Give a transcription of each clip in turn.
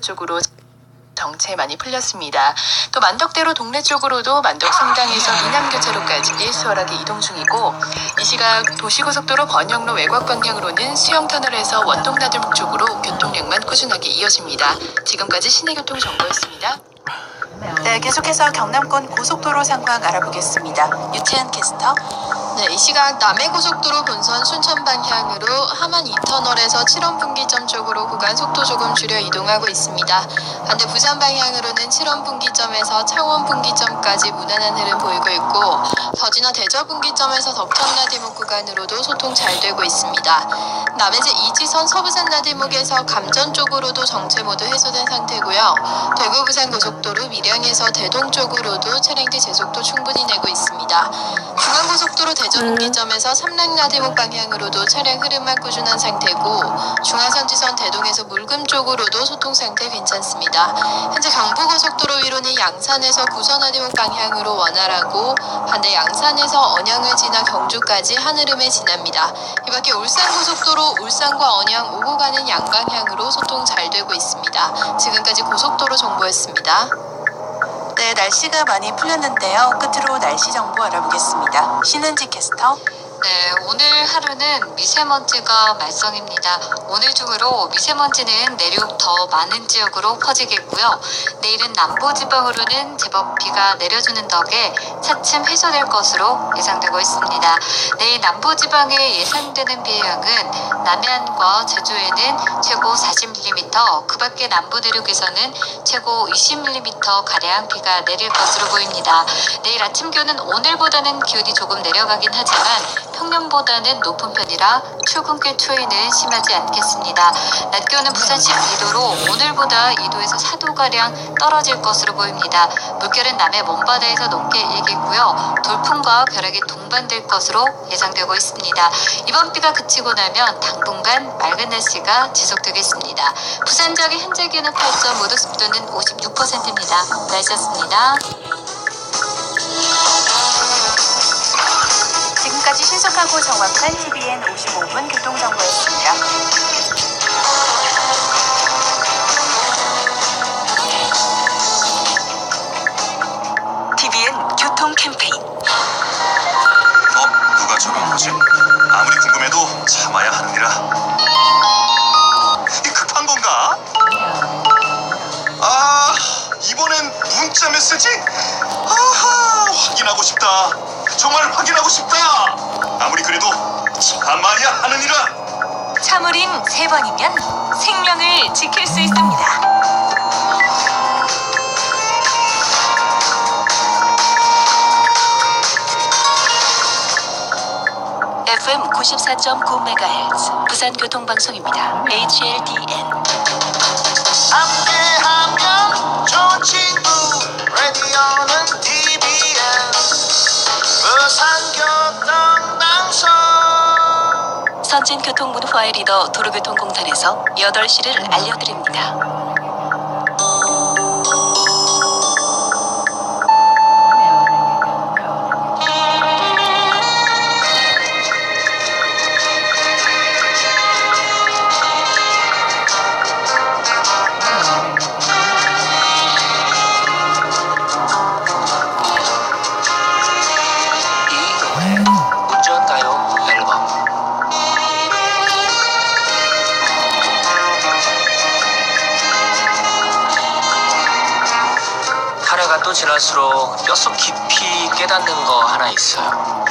쪽으로 정체 많이 풀렸습니다. 또 만덕대로 동래 쪽으로도 만덕 성당에서 미남교차로까지 수월하게 이동 중이고 이 시각 도시고속도로 번영로 외곽 방향으로는 수영터널에서 원동나들목 쪽으로 교통량만 꾸준하게 이어집니다. 지금까지 시내교통 정보였습니다. 네, 계속해서 경남권 고속도로 상황 알아보겠습니다. 유채은 캐스터. 네, 이 시각 남해고속도로 본선 순천 방향으로 하만 2터널에서 7원 분기점 쪽으로 구간 속도 조금 줄여 이동하고 있습니다. 반대 부산 방향으로는 7원 분기점에서 창원 분기점까지 무난한 흐름 보이고 있고 더지나 대저 분기점에서 덕천 나들목 구간으로도 소통 잘 되고 있습니다. 남해제 2지선 서부산 나들목에서 감전 쪽으로도 정체 모드 해소된 상태고요. 대구 부산 고속도로 밀양에서 대동 쪽으로도 차량들 제속도 충분히 내고 있습니다. 중앙고속도로 대전 분기점에서 삼락나들목 방향으로도 차량 흐름만 꾸준한 상태고 중앙선지선 대동에서 물금 쪽으로도 소통 상태 괜찮습니다. 현재 경부고속도로 위로는 양산에서 구선나들목 방향으로 원활하고 반대 양산에서 언양을 지나 경주까지 한흐름에 지납니다. 이 밖에 울산고속도로 울산과 언양 오고 가는 양방향으로 소통 잘 되고 있습니다. 지금까지 고속도로 정보였습니다. 네, 날씨가 많이 풀렸는데요. 끝으로 날씨 정보 알아보겠습니다. 신은지 캐스터. 네, 오늘 하루는 미세먼지가 말썽입니다. 오늘 중으로 미세먼지는 내륙 더 많은 지역으로 퍼지겠고요. 내일은 남부지방으로는 제법 비가 내려주는 덕에 차츰 해소될 것으로 예상되고 있습니다. 내일 남부지방에 예상되는 비의 양은 남해안과 제주에는 최고 40mm, 그 밖에 남부 내륙에서는 최고 20mm 가량 비가 내릴 것으로 보입니다. 내일 아침 기온은 오늘보다는 기온이 조금 내려가긴 하지만 평년보다는 높은 편이라 출근길 추위는 심하지 않겠습니다. 낮 기온은 부산 12도로 오늘보다 2도에서 4도가량 떨어질 것으로 보입니다. 물결은 남해 먼바다에서 높게 일겠고요. 돌풍과 벼락이 동반될 것으로 예상되고 있습니다. 이번 비가 그치고 나면 당분간 맑은 날씨가 지속되겠습니다. 부산 지역의 현재 기온은 8점, 모두 습도는 56%입니다. 날씨였습니다. 신속하고 정확한 TVN 55분 교통정보였습니다. TVN 교통 캠페인 어? 누가 저런 거지? 아무리 궁금해도 참아야 하느니라. 이 급한 건가? 아, 이번엔 문자 메시지? 아하, 확인하고 싶다. 정말 확인하고 싶다. 아무리 그래도 참아야 하느니라. 참으린 세 번이면 생명을 지킬 수 있습니다. FM 94.9MHz 부산교통방송입니다. HLDN 함께하면 좋은 친구 라디오는 선진교통문화의 리더 도로교통공단에서 8시를 알려드립니다. 지날수록 뼛속 깊이 깨닫는 거 하나 있어요.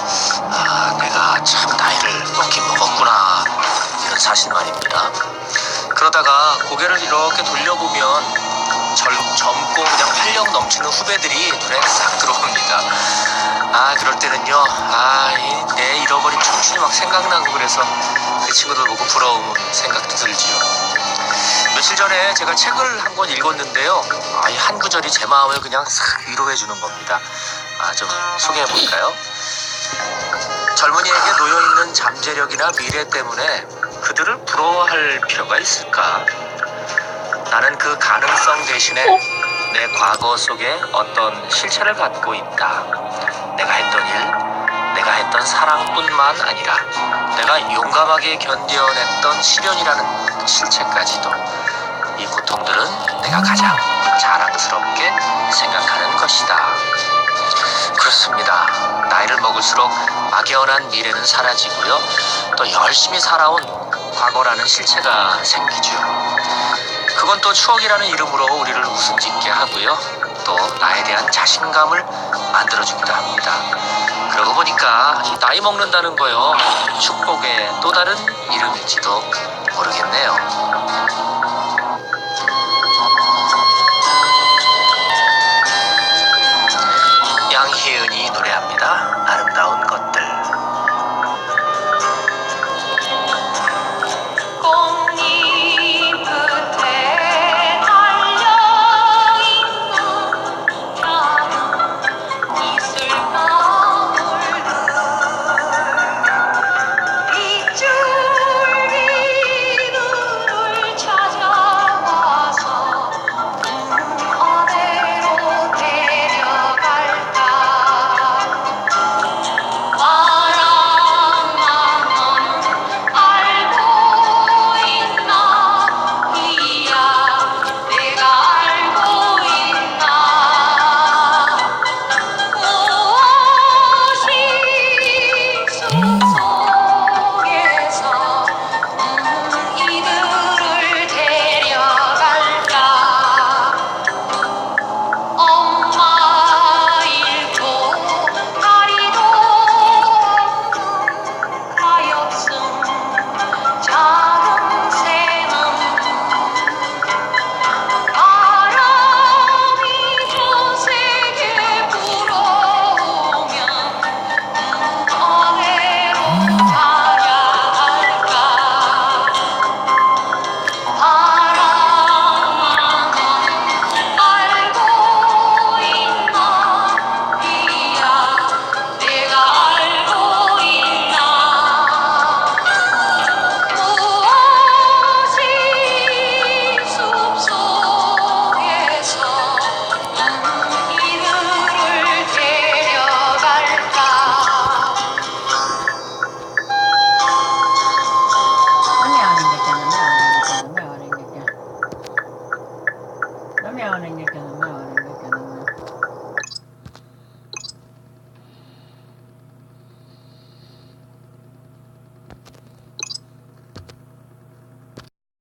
아, 내가 참 나이를 먹긴 먹었구나. 이런 사실 말입니다. 그러다가 고개를 이렇게 돌려보면 젊, 젊고 그냥 활력 넘치는 후배들이 눈에 싹 들어옵니다. 아 그럴 때는요 아내 잃어버린 청춘이 막 생각나고 그래서 그 친구들 보고 부러운 생각도 들지요 며칠 전에 제가 책을 한 권 읽었는데요. 아, 이 한 구절이 제 마음을 그냥 싹 위로해 주는 겁니다. 아 좀 소개해 볼까요? 젊은이에게 놓여 있는 잠재력이나 미래 때문에 그들을 부러워할 필요가 있을까? 나는 그 가능성 대신에 내 과거 속에 어떤 실체를 갖고 있다. 내가 했던 일, 내가 했던 사랑뿐만 아니라 내가 용감하게 견뎌냈던 시련이라는 실체까지도 이 고통들은 내가 가장 자랑스럽게 생각하는 것이다. 그렇습니다. 나이를 먹을수록 막연한 미래는 사라지고요. 또 열심히 살아온 과거라는 실체가 생기죠. 그건 또 추억이라는 이름으로 우리를 웃음 짓게 하고요. 또 나에 대한 자신감을 만들어주기도 합니다. 그러고 보니까 이 나이 먹는다는 거요. 축복의 또 다른 이름일지도 모르겠네요. နိုင်ငံကလည်း